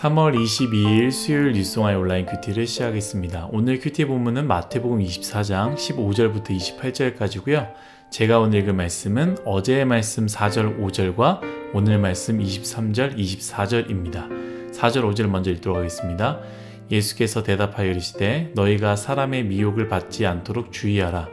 3월 22일 수요일 뉴스와의 온라인 큐티를 시작하겠습니다. 오늘 큐티 본문은 마태복음 24장 15절부터 28절까지고요. 제가 오늘 읽은 말씀은 어제의 말씀 4절 5절과 오늘 말씀 23절 24절입니다. 4절 5절 먼저 읽도록 하겠습니다. 예수께서 대답하여 이르시되 너희가 사람의 미혹을 받지 않도록 주의하라.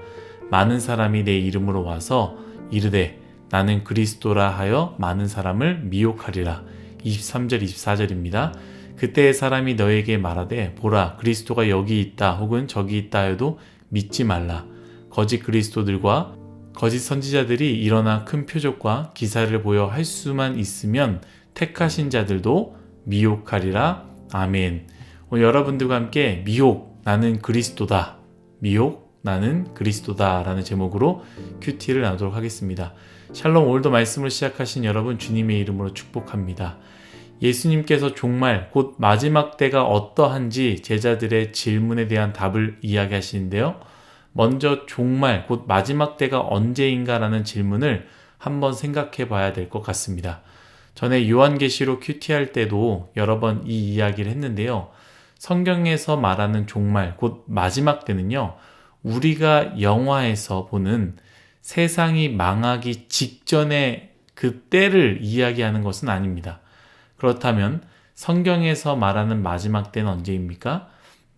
많은 사람이 내 이름으로 와서 이르되 나는 그리스도라 하여 많은 사람을 미혹하리라. 23절 24절입니다. 그때의 사람이 너에게 말하되 보라 그리스도가 여기 있다 혹은 저기 있다 해도 믿지 말라. 거짓 그리스도들과 거짓 선지자들이 일어나 큰 표적과 기사를 보여 할 수만 있으면 택하신 자들도 미혹하리라. 아멘. 오늘 여러분들과 함께 미혹 나는 그리스도다. 미혹 나는 그리스도다 라는 제목으로 큐티를 나누도록 하겠습니다. 샬롬 오늘도 말씀을 시작하신 여러분 주님의 이름으로 축복합니다. 예수님께서 종말 곧 마지막 때가 어떠한지 제자들의 질문에 대한 답을 이야기하시는데요. 먼저 종말 곧 마지막 때가 언제인가라는 질문을 한번 생각해 봐야 될 것 같습니다. 전에 요한계시록 큐티 할 때도 여러 번 이 이야기를 했는데요. 성경에서 말하는 종말 곧 마지막 때는요. 우리가 영화에서 보는 세상이 망하기 직전의 그 때를 이야기하는 것은 아닙니다. 그렇다면 성경에서 말하는 마지막 때는 언제입니까?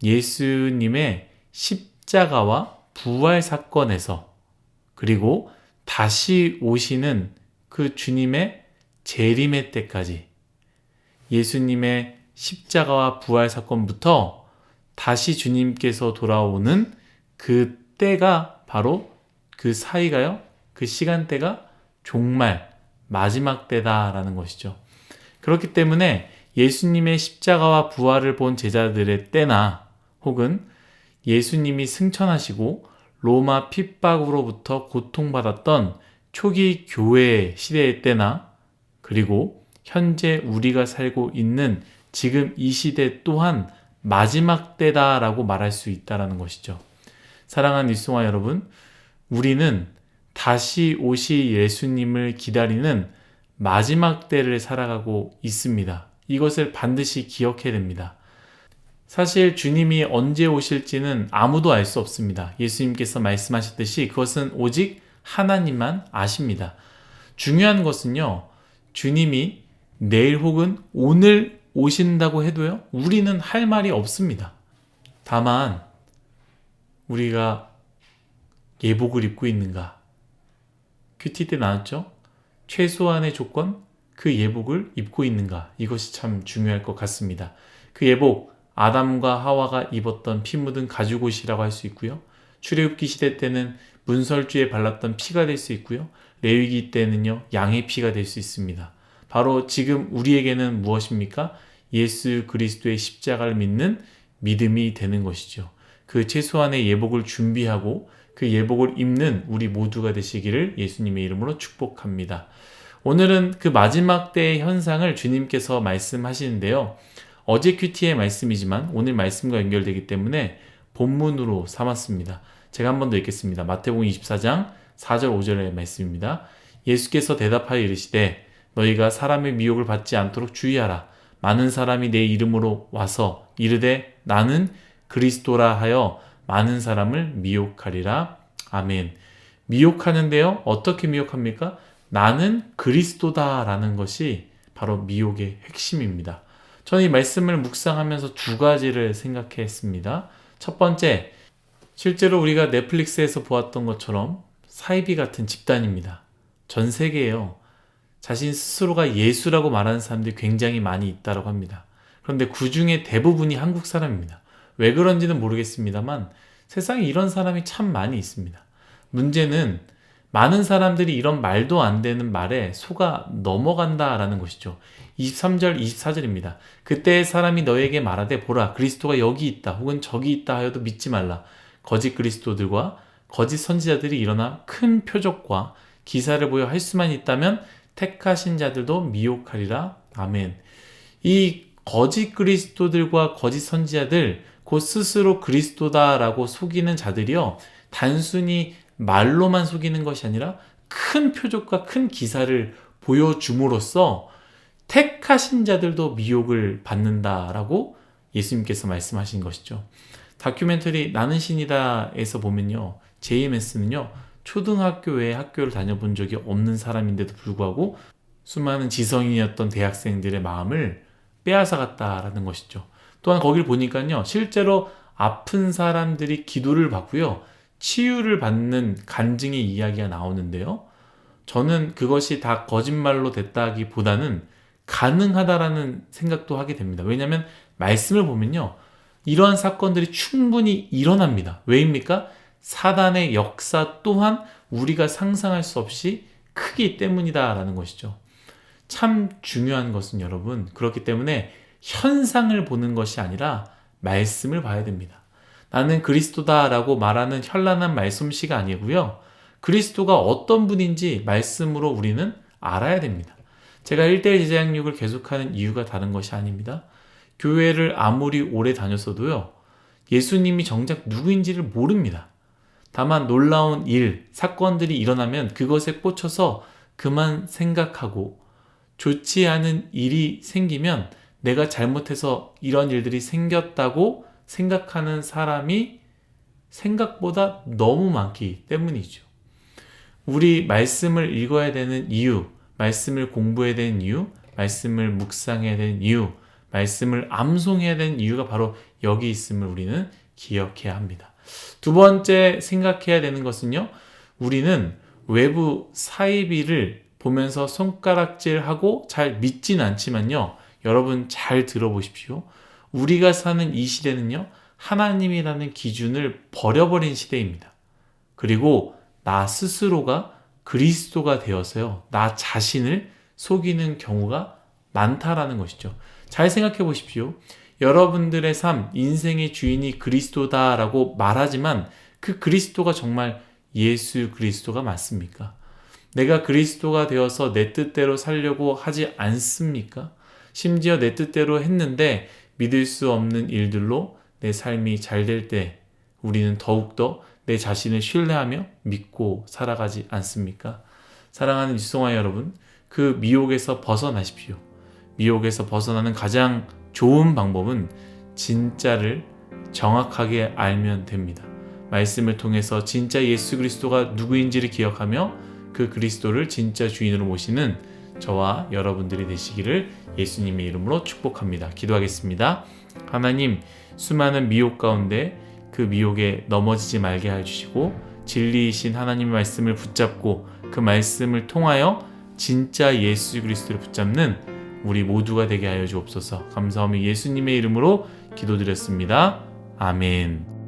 예수님의 십자가와 부활 사건에서 그리고 다시 오시는 그 주님의 재림의 때까지 예수님의 십자가와 부활 사건부터 다시 주님께서 돌아오는 그 때가 바로 그 사이가요. 그 시간대가 종말 마지막 때다라는 것이죠. 그렇기 때문에 예수님의 십자가와 부활을 본 제자들의 때나 혹은 예수님이 승천하시고 로마 핍박으로부터 고통받았던 초기 교회 시대의 때나 그리고 현재 우리가 살고 있는 지금 이 시대 또한 마지막 때다라고 말할 수 있다라는 것이죠. 사랑하는 일송아 여러분, 우리는 다시 오시 예수님을 기다리는 마지막 때를 살아가고 있습니다. 이것을 반드시 기억해야 됩니다. 사실 주님이 언제 오실지는 아무도 알 수 없습니다. 예수님께서 말씀하셨듯이 그것은 오직 하나님만 아십니다. 중요한 것은요, 주님이 내일 혹은 오늘 오신다고 해도요, 우리는 할 말이 없습니다. 다만, 우리가 예복을 입고 있는가? 큐티 때 나왔죠? 최소한의 조건, 그 예복을 입고 있는가? 이것이 참 중요할 것 같습니다. 그 예복, 아담과 하와가 입었던 피 묻은 가죽옷이라고 할 수 있고요. 출애굽기 시대 때는 문설주에 발랐던 피가 될 수 있고요. 레위기 때는요, 양의 피가 될 수 있습니다. 바로 지금 우리에게는 무엇입니까? 예수 그리스도의 십자가를 믿는 믿음이 되는 것이죠. 그 최소한의 예복을 준비하고 그 예복을 입는 우리 모두가 되시기를 예수님의 이름으로 축복합니다. 오늘은 그 마지막 때의 현상을 주님께서 말씀하시는데요. 어제 큐티의 말씀이지만 오늘 말씀과 연결되기 때문에 본문으로 삼았습니다. 제가 한 번 더 읽겠습니다. 마태복음 24장 4절 5절의 말씀입니다. 예수께서 대답하여 이르시되 너희가 사람의 미혹을 받지 않도록 주의하라. 많은 사람이 내 이름으로 와서 이르되 나는 그리스도라 하여 많은 사람을 미혹하리라. 아멘. 미혹하는데요. 어떻게 미혹합니까? 나는 그리스도다라는 것이 바로 미혹의 핵심입니다. 저는 이 말씀을 묵상하면서 두 가지를 생각했습니다. 첫 번째, 실제로 우리가 넷플릭스에서 보았던 것처럼 사이비 같은 집단입니다. 전 세계에요. 자신 스스로가 예수라고 말하는 사람들이 굉장히 많이 있다고 합니다. 그런데 그 중에 대부분이 한국 사람입니다. 왜 그런지는 모르겠습니다만 세상에 이런 사람이 참 많이 있습니다. 문제는 많은 사람들이 이런 말도 안 되는 말에 속아 넘어간다라는 것이죠. 23절, 24절입니다. 그때 사람이 너에게 말하되 보라 그리스도가 여기 있다 혹은 저기 있다 하여도 믿지 말라. 거짓 그리스도들과 거짓 선지자들이 일어나 큰 표적과 기사를 보여 할 수만 있다면 택하신 자들도 미혹하리라. 아멘. 이 거짓 그리스도들과 거짓 선지자들 곧 스스로 그리스도다라고 속이는 자들이요. 단순히 말로만 속이는 것이 아니라 큰 표적과 큰 기사를 보여줌으로써 택하신 자들도 미혹을 받는다라고 예수님께서 말씀하신 것이죠. 다큐멘터리 나는 신이다에서 보면요. JMS는요. 초등학교 외에 학교를 다녀본 적이 없는 사람인데도 불구하고 수많은 지성인이었던 대학생들의 마음을 빼앗아갔다라는 것이죠. 또한 거기를 보니까요. 실제로 아픈 사람들이 기도를 받고요. 치유를 받는 간증의 이야기가 나오는데요. 저는 그것이 다 거짓말로 됐다기 보다는 가능하다라는 생각도 하게 됩니다. 왜냐하면 말씀을 보면요. 이러한 사건들이 충분히 일어납니다. 왜입니까? 사단의 역사 또한 우리가 상상할 수 없이 크기 때문이다라는 것이죠. 참 중요한 것은 여러분, 그렇기 때문에 현상을 보는 것이 아니라 말씀을 봐야 됩니다. 나는 그리스도다라고 말하는 현란한 말솜씨가 아니고요. 그리스도가 어떤 분인지 말씀으로 우리는 알아야 됩니다. 제가 1대1 제자양육을 계속하는 이유가 다른 것이 아닙니다. 교회를 아무리 오래 다녔어도요. 예수님이 정작 누구인지를 모릅니다. 다만 놀라운 일, 사건들이 일어나면 그것에 꽂혀서 그만 생각하고 좋지 않은 일이 생기면 내가 잘못해서 이런 일들이 생겼다고 생각하는 사람이 생각보다 너무 많기 때문이죠. 우리 말씀을 읽어야 되는 이유, 말씀을 공부해야 되는 이유, 말씀을 묵상해야 되는 이유, 말씀을 암송해야 되는 이유가 바로 여기 있음을 우리는 기억해야 합니다. 두 번째 생각해야 되는 것은요. 우리는 외부 사이비를 보면서 손가락질하고 잘 믿진 않지만요. 여러분 잘 들어보십시오. 우리가 사는 이 시대는요. 하나님이라는 기준을 버려버린 시대입니다. 그리고 나 스스로가 그리스도가 되어서요. 나 자신을 속이는 경우가 많다라는 것이죠. 잘 생각해 보십시오. 여러분들의 삶, 인생의 주인이 그리스도다라고 말하지만 그 그리스도가 정말 예수 그리스도가 맞습니까? 내가 그리스도가 되어서 내 뜻대로 살려고 하지 않습니까? 심지어 내 뜻대로 했는데 믿을 수 없는 일들로 내 삶이 잘 될 때 우리는 더욱더 내 자신을 신뢰하며 믿고 살아가지 않습니까? 사랑하는 유송아 여러분, 그 미혹에서 벗어나십시오. 미혹에서 벗어나는 가장 좋은 방법은 진짜를 정확하게 알면 됩니다. 말씀을 통해서 진짜 예수 그리스도가 누구인지를 기억하며 그 그리스도를 진짜 주인으로 모시는 저와 여러분들이 되시기를 예수님의 이름으로 축복합니다. 기도하겠습니다. 하나님, 수많은 미혹 가운데 그 미혹에 넘어지지 말게 해주시고 진리이신 하나님의 말씀을 붙잡고 그 말씀을 통하여 진짜 예수 그리스도를 붙잡는 우리 모두가 되게 하여 주옵소서. 감사하며 예수님의 이름으로 기도드렸습니다. 아멘.